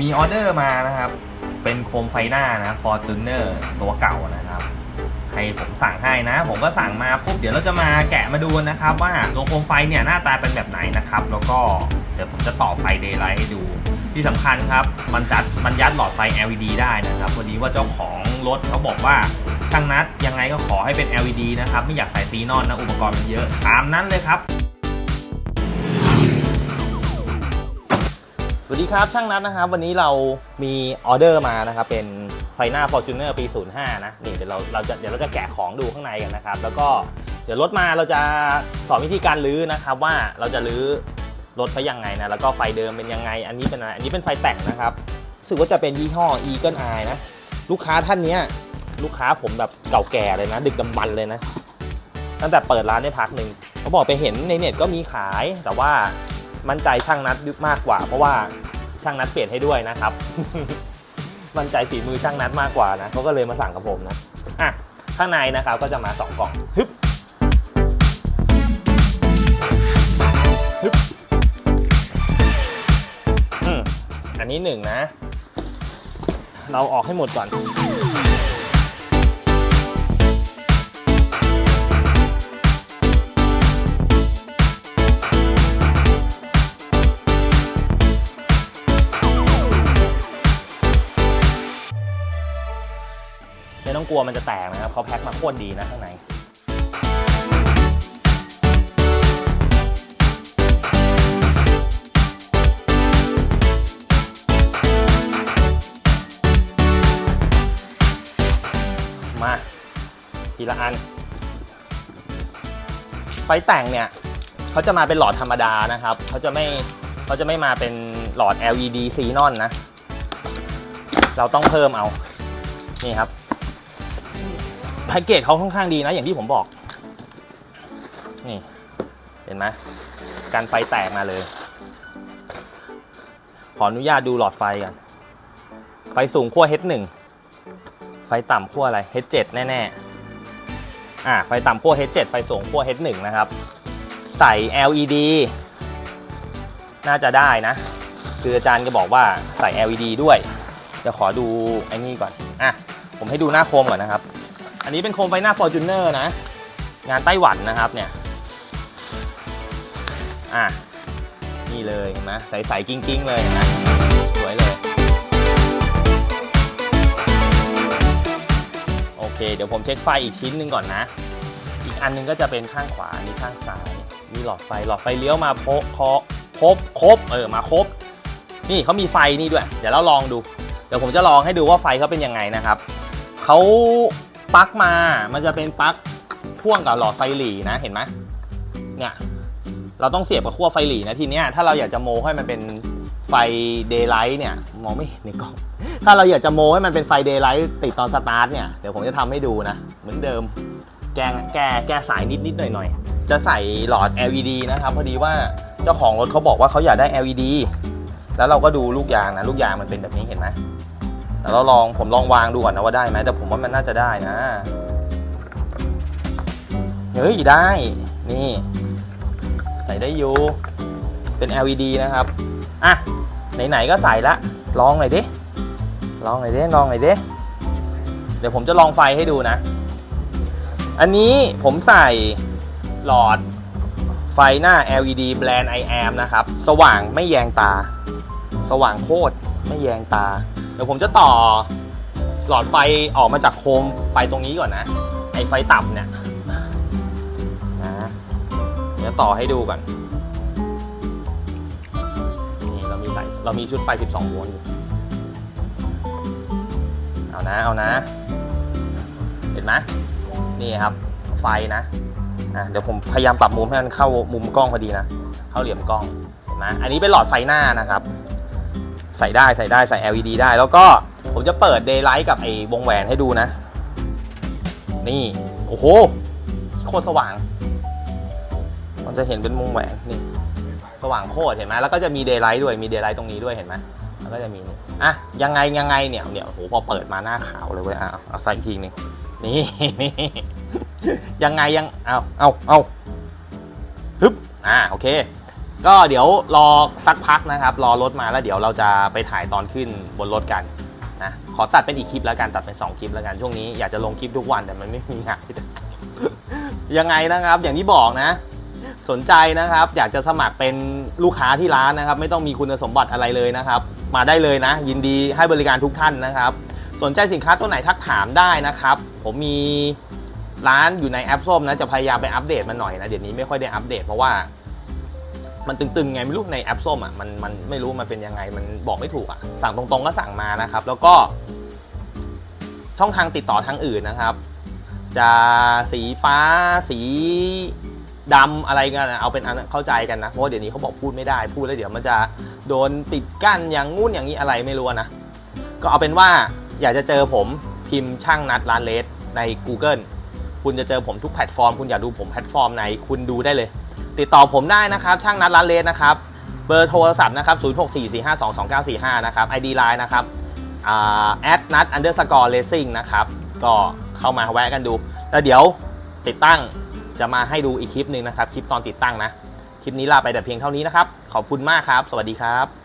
มีออเดอร์มานะครับ เป็นโคมไฟหน้านะ Fortuner ตัวเก่านะครับ ให้ผมสั่งให้นะ ผมก็สั่งมาปุ๊บเดี๋ยวเราจะมาแกะมาดูนะครับ ว่าตัวโคมไฟเนี่ยหน้าตาเป็นแบบไหนนะครับ แล้วก็เดี๋ยวผมจะต่อไฟเดย์ไลท์ให้ดูที่สำคัญครับ มันจัดมันยัดหลอดไฟ LED ได้นะครับพอดีว่าเจ้าของรถเขาบอกว่าช่างนัดยังไงก็ขอให้เป็น LED นะครับ ไม่อยากใส่ซีนอนนะ อุปกรณ์มันเยอะ ตามนั้นเลยครับ วัสดีครับช่างนัดนะครับ วันนี้เรามีออเดอร์มานะครับ เป็นไฟหน้า Fortuner ปี 05 นะนี่เดี๋ยวเราเราจะเดี๋ยวเราจะแกะของดูข้างในกันนะครับ แล้วก็เดี๋ยวรถมาเราจะสอนวิธีการรื้อนะครับ ว่าเราจะรื้อรถไปยังไงนะแล้วก็ไฟเดิมเป็นยังไง อันนี้เป็นอะไรอันนี้เป็นไฟแต่งนะครับรู้สึกว่าจะเป็นยี่ห้อ Eagle Eye นะลูกค้าท่านนี้ลูกค้าผมแบบเก่าแก่เลยนะ ดึกดำบรรเลยนะ ตั้งแต่เปิดร้านได้พักหนึ่งเขาบอกไปเห็นในเน็ตก็มีขายแต่ว่ามั่นใจช่างนัดมากกว่า เพราะว่า ช่างนัดเปลี่ยนให้ด้วยนะครับ มั่นใจฝีมือช่างนัดมากกว่านะเขาก็เลยมาสั่งกับผมนะอะข้างในนะครับก็จะมาสองกล่องฮึบฮึบอืมอันนี้หนึ่งนะ เราออกให้หมดก่อน ไม่ต้องกลัวมันจะแตกนะครับเขาแพ็คมาโคตรดีนะข้างในมาทีละอัน ไฟแต่งเนี่ยเขาจะมาเป็นหลอดธรรมดานะครับเขาจะไม่เขาจะไม่มาเป็นหลอด LED ซีนอนนะ เราต้องเพิ่มเอา นี่ครับ แพ็กเกจเขาค่อนข้างดีนะ อย่างที่ผมบอก นี่ เห็นไหมการไฟแตกมาเลย ขออนุญาตดูหลอดไฟกัน ไฟสูงขั้ว H1 ไฟต่ำขั้วอะไร H7 แน่ๆ อ่า ไฟต่ำขั้ว H7 ไฟสูงขั้ว H1 นะครับ ใส่ LED น่าจะได้นะ คืออาจารย์ก็บอกว่าใส่ LED ด้วย เดี๋ยวขอดูไอ้นี่ก่อน อะ ผมให้ดูหน้าโคมก่อนนะครับ อันนี้เป็นโคมไฟหน้า Fortuner นะ งานไต้หวันนะครับเนี่ย อะ นี่เลยเห็นไหมใสๆกิ้งๆ เลยเห็นไหมสวยเลย โอเค เดี๋ยวผมเช็คไฟอีกชิ้นหนึ่งก่อนนะ อีกอันหนึงก็จะเป็นข้างขวาอันนี้ข้างซ้ายมีหลอดไฟหลอดไฟเลี้ยวมาโพเคาะครบครบเออมาครบ นี่เขามีไฟนี่ด้วย เดี๋ยวเราลองดู เดี๋ยวผมจะลองให้ดูว่าไฟเขาเป็นยังไงนะครับเขา ปลั๊กมา มันจะเป็นปลั๊กพ่วงกับหลอดไฟหลีนะ เห็นไหมเนี่ยเราต้องเสียบกับขั้วไฟหลีนะทีเนี้ยถ้าเราอยากจะโมให้มันเป็นไฟเดย์ไลท์เนี่ยมองไม่เห็นในกล้องถ้าเราอยากจะโมให้มันเป็นไฟเดย์ไลท์ติดตอนสตาร์ทเนี่ยเดี๋ยวผมจะทำให้ดูนะ เหมือนเดิม แกงแกแกสายนิดนิดหน่อยหน่อยจะใส่หลอด LED นะครับ พอดีว่าเจ้าของรถเขาบอกว่าเขาอยากได้ LED แล้วเราก็ดูลูกยางนะ ลูกยางมันเป็นแบบนี้เห็นไหม แล้วเราลองผมลองวางดูก่อนนะว่าได้ไหมแต่ผมว่ามันน่าจะได้นะเฮ้ยได้นี่ ใส่ได้อยู่เป็น LED นะครับอะไหนๆก็ใส่ละ ลองหน่อยดิลองหน่อยดิลองหน่อยดิเดี๋ยวผมจะลองไฟให้ดูนะ อันนี้ผมใส่หลอดไฟหน้า LED แบรนด์ i am นะครับ สว่างไม่แยงตา สว่างโคตรไม่แยงตา เดี๋ยวผมจะต่อหลอดไฟออกมาจากโคมไฟตรงนี้ก่อนนะ ไอไฟต่ำเนี่ยนะเดี๋ยวต่อให้ดูก่อน นี่เรามีใส่เรามีชุดไฟ 12 โวลต์อยู่ เอานะ เอานะ เห็นไหมนี่ครับไฟนะอะเดี๋ยวผมพยายามปรับมุมให้มันเข้ามุมกล้องพอดีนะ เข้าเหลี่ยมกล้อง เห็นไหมอันนี้เป็นหลอดไฟหน้านะครับ ใส่ได้ใส่ได้ใส่ LED ได้ แล้วก็ผมจะเปิด Daylight กับไอ้วงแหวนให้ดูนะ นี่ โอ้โห โคตรสว่าง มันจะเห็นเป็นวงแหวนนี่ สว่างโคตรเห็นไหมแล้วก็จะมี Daylight ด้วยมี Daylight ตรงนี้ด้วยเห็นไหมแล้วก็จะมีนี่อะยังไงยังไงเนี่ยเนี่ยโอ้โหพอเปิดมาหน้าขาวเลยเว้ยอะเอาใส่อีกทีนึงนี่นี่ยังไงยังเอาเอาเอาฮึบอ่าโอเค ก็เดี๋ยวรอสักพักนะครับ รอรถมาแล้วเดี๋ยวเราจะไปถ่ายตอนขึ้นบนรถกันนะขอตัดเป็นอีกคลิปแล้วกันตัดเป็น 2 คลิปแล้วกันช่วงนี้อยากจะลงคลิปทุกวันแต่มันไม่มีงานยังไงนะครับ อย่างที่บอกนะ สนใจนะครับ อยากจะสมัครเป็นลูกค้าที่ร้านนะครับ ไม่ต้องมีคุณสมบัติอะไรเลยนะครับ มาได้เลยนะ ยินดีให้บริการทุกท่านนะครับ สนใจสินค้าตัวไหนทักถามได้นะครับ ผมมีร้านอยู่ในแอปส้มนะจะพยายามไปอัปเดตมันหน่อยนะเดี๋ยวนี้ไม่ค่อยได้อัปเดตเพราะว่า มันตึงๆไงไม่รู้ในแอปส้มอะมันมันไม่รู้มันเป็นยังไงมันบอกไม่ถูกอะสั่งตรงๆก็สั่งมานะครับ แล้วก็ ช่องทางติดต่อทางอื่นนะครับ จะสีฟ้าสีดำอะไรกันเอาเป็นอันเข้าใจกันนะเพราะเดี๋ยวนี้เขาบอกพูดไม่ได้พูดแล้วเดี๋ยวมันจะโดนปิดกั้นอย่างงู้นอย่างนี้อะไรไม่รู้นะก็เอาเป็นว่าอยากจะเจอผมพิมพ์ช่างนัดร้านเลสใน Google คุณจะเจอผมทุกแพลตฟอร์ม คุณอยากดูผมแพลตฟอร์มไหนคุณดูได้เลย ติดต่อผมได้นะครับ ช่างนัดร้านเลสนะครับ เบอร์โทรศัพท์นะครับ 0644522945 นะครับ ID Line นะครับแอดนัด underscore racing นะครับ ก็เข้ามาแวะกันดู แล้วเดี๋ยวติดตั้งจะมาให้ดูอีกคลิปหนึ่งนะครับ คลิปตอนติดตั้งนะ คลิปนี้ลาไปแต่เพียงเท่านี้นะครับ ขอบคุณมากครับ สวัสดีครับ